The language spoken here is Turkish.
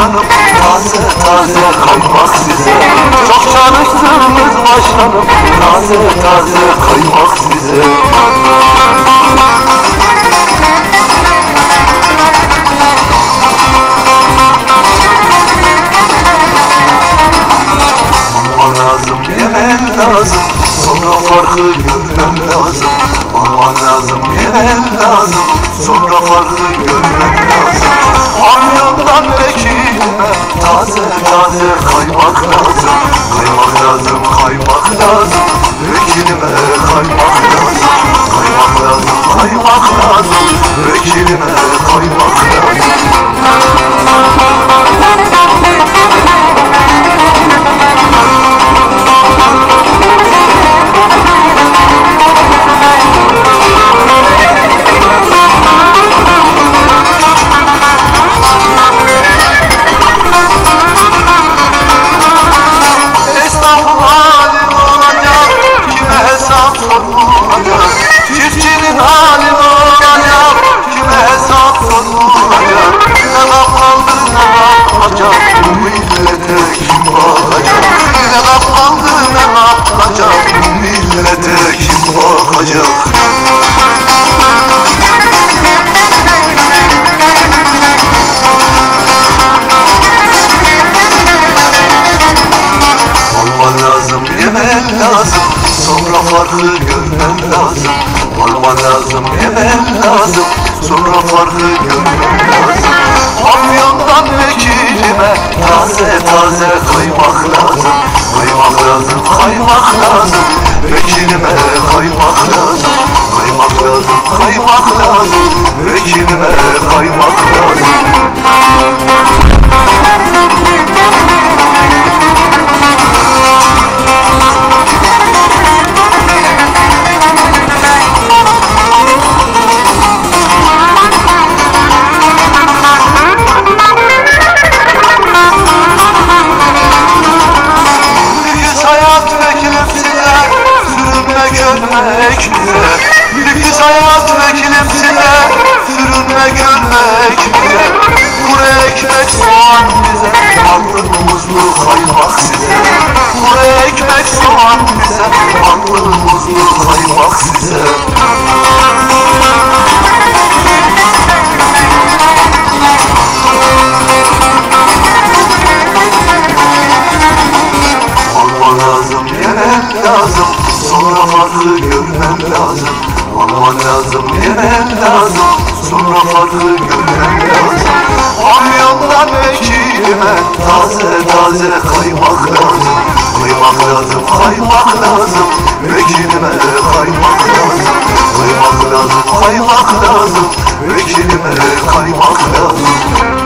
Başkanım Taze taze kaymak size Çok çalıştığımız başkanım Taze taze kaymak size lazım. Yemen lazım Sonra farkı görmem lazım. Aman lazım yemen lazım Sonra farkı görmem lazım Kamyondan vekilime Taze kaymak lazım Kaymak lazım kaymak lazım. Vekilime kaymak lazım. Sonra farkı görmen lazım. Olman lazım, yemen lazım. Sonra farkı görmen lazım. Afyondan vekilime Taze taze kaymak lazım. Kaymak lazım, kaymak lazım. Vekilime kaymak lazım. Kaymak lazım, kaymak lazım. Vekilime kaymak lazım bize Lüks hayat vekilim size Sürünme görmek bize Kuru ekmek soğan bize muzlu kaymak size Kuru ekmek soğan bize muzlu kaymak size lazım, yemen lazım. Sonra farkı görmem lazım. Alman lazım, yemen lazım. Sonra farkı görmem lazım. Kamyondan vekilime Taze taze kaymak lazım. Kaymak lazım, kaymak lazım. Vekilime kaymak lazım. Kaymak lazım, kaymak lazım. Vekilime kaymak lazım